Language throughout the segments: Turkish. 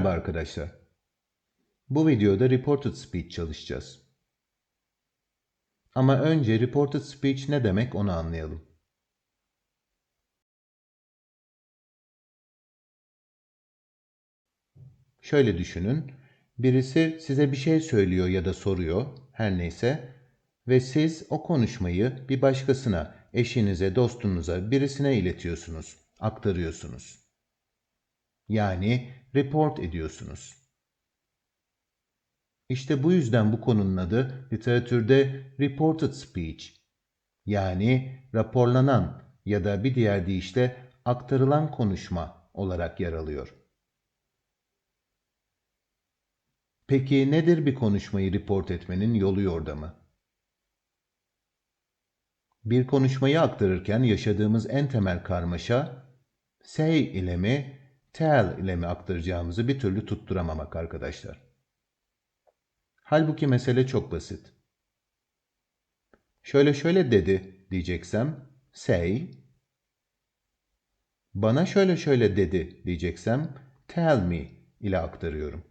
Merhaba arkadaşlar. Bu videoda Reported Speech çalışacağız. Ama önce Reported Speech ne demek onu anlayalım. Şöyle düşünün. Birisi size bir şey söylüyor ya da soruyor, her neyse ve siz o konuşmayı bir başkasına, eşinize, dostunuza, birisine iletiyorsunuz, aktarıyorsunuz. Yani report ediyorsunuz. İşte bu yüzden bu konunun adı literatürde reported speech yani raporlanan ya da bir diğer deyişle aktarılan konuşma olarak yer alıyor. Peki nedir bir konuşmayı report etmenin yolu yordamı? Bir konuşmayı aktarırken yaşadığımız en temel karmaşa say ile mi, tell ile mi aktaracağımızı bir türlü tutturamamak arkadaşlar. Halbuki mesele çok basit. Şöyle şöyle dedi diyeceksem say, bana şöyle şöyle dedi diyeceksem tell me ile aktarıyorum.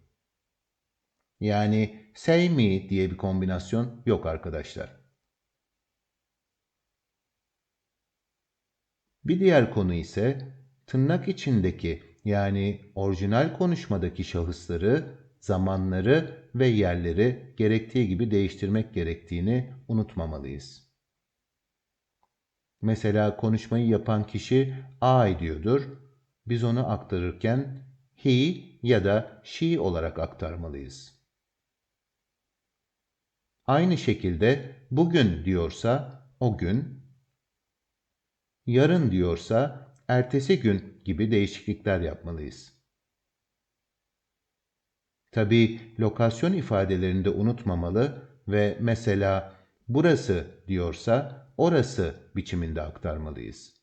Yani say me diye bir kombinasyon yok arkadaşlar. Bir diğer konu ise tırnak içindeki yani orijinal konuşmadaki şahısları, zamanları ve yerleri gerektiği gibi değiştirmek gerektiğini unutmamalıyız. Mesela konuşmayı yapan kişi I diyordur. Biz onu aktarırken he ya da she olarak aktarmalıyız. Aynı şekilde bugün diyorsa o gün, yarın diyorsa ertesi gün gibi değişiklikler yapmalıyız. Tabi lokasyon ifadelerini de unutmamalı ve mesela burası diyorsa orası biçiminde aktarmalıyız.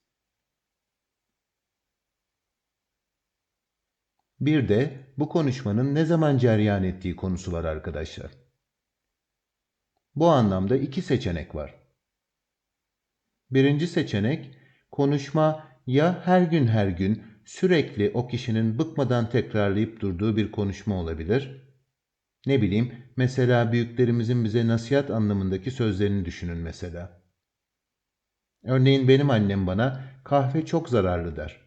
Bir de bu konuşmanın ne zaman ceryan ettiği konusu var arkadaşlar. Bu anlamda iki seçenek var. Birinci seçenek konuşma ya her gün her gün sürekli o kişinin bıkmadan tekrarlayıp durduğu bir konuşma olabilir. Ne bileyim mesela büyüklerimizin bize nasihat anlamındaki sözlerini düşünün mesela. Örneğin benim annem bana kahve çok zararlı der.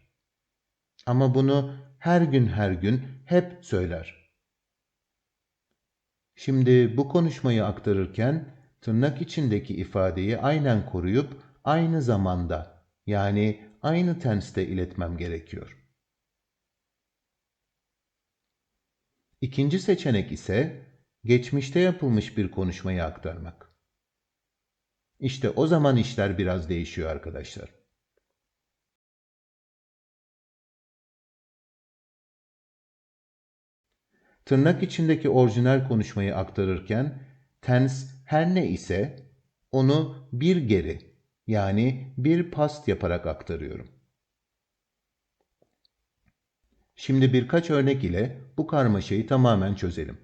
Ama bunu her gün her gün hep söyler. Şimdi bu konuşmayı aktarırken tırnak içindeki ifadeyi aynen koruyup aynı zamanda yani aynı tenste iletmem gerekiyor. İkinci seçenek ise geçmişte yapılmış bir konuşmayı aktarmak. İşte o zaman işler biraz değişiyor arkadaşlar. Tırnak içindeki orijinal konuşmayı aktarırken tens her ne ise onu bir geri yani bir past yaparak aktarıyorum. Şimdi birkaç örnek ile bu karmaşayı tamamen çözelim.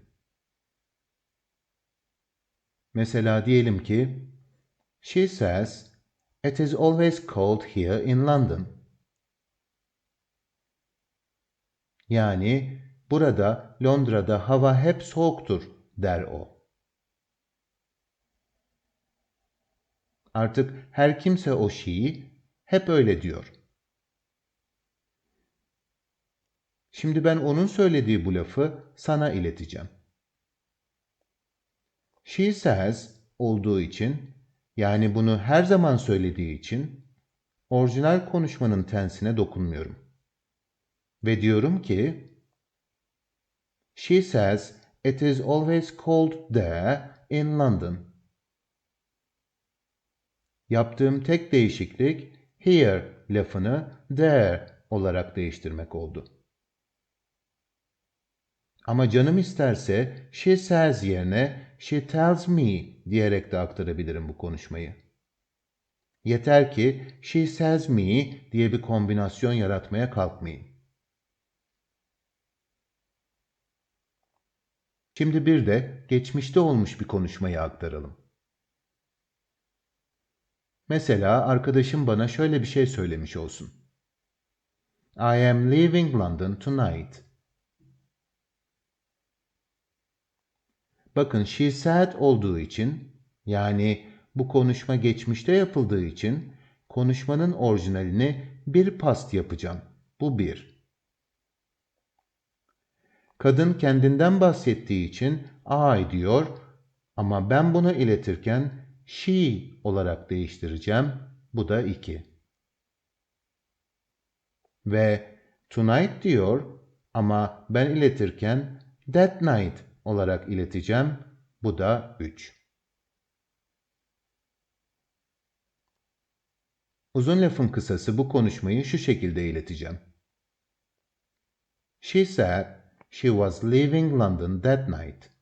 Mesela diyelim ki She says it is always cold here in London. Yani burada Londra'da hava hep soğuktur der o. Artık her kimse o şeyi hep öyle diyor. Şimdi ben onun söylediği bu lafı sana ileteceğim. She says olduğu için yani bunu her zaman söylediği için orijinal konuşmanın tensine dokunmuyorum. Ve diyorum ki She says it is always cold there in London. Yaptığım tek değişiklik here lafını there olarak değiştirmek oldu. Ama canım isterse she says yerine she tells me diyerek de aktarabilirim bu konuşmayı. Yeter ki she says me diye bir kombinasyon yaratmaya kalkmayayım. Şimdi bir de geçmişte olmuş bir konuşmayı aktaralım. Mesela arkadaşım bana şöyle bir şey söylemiş olsun. I am leaving London tonight. Bakın she said olduğu için yani bu konuşma geçmişte yapıldığı için konuşmanın orijinalini bir past yapacağım. Bu bir. Kadın kendinden bahsettiği için I diyor ama ben bunu iletirken she olarak değiştireceğim. Bu da iki. Ve tonight diyor ama ben iletirken that night olarak ileteceğim. Bu da 3. Uzun lafın kısası bu konuşmayı şu şekilde ileteceğim. She said she was leaving London that night.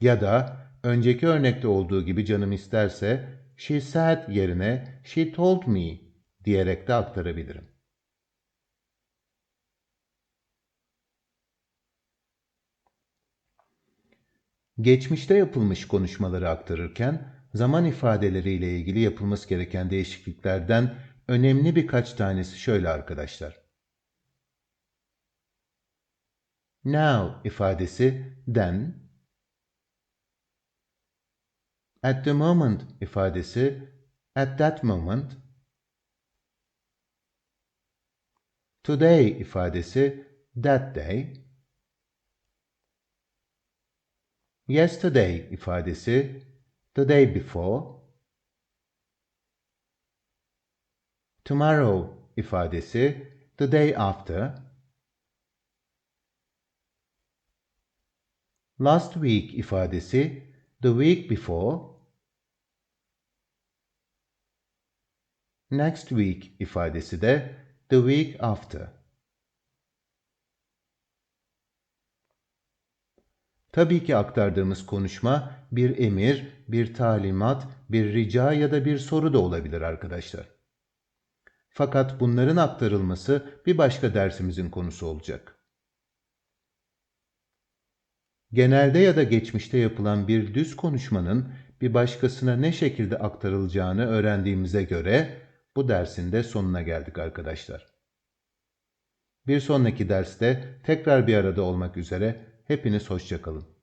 Ya da önceki örnekte olduğu gibi canım isterse she said yerine she told me diyerek de aktarabilirim. Geçmişte yapılmış konuşmaları aktarırken zaman ifadeleriyle ilgili yapılması gereken değişikliklerden önemli birkaç tanesi şöyle arkadaşlar. Now ifadesi then, at the moment ifadesi at that moment, today ifadesi that day, yesterday ifadesi the day before, tomorrow ifadesi the day after, last week ifadesi the week before, next week ifadesi de the week after. Tabii ki aktardığımız konuşma bir emir, bir talimat, bir rica ya da bir soru da olabilir arkadaşlar. Fakat bunların aktarılması bir başka dersimizin konusu olacak. Genelde ya da geçmişte yapılan bir düz konuşmanın bir başkasına ne şekilde aktarılacağını öğrendiğimize göre bu dersin de sonuna geldik arkadaşlar. Bir sonraki derste tekrar bir arada olmak üzere hepiniz hoşçakalın.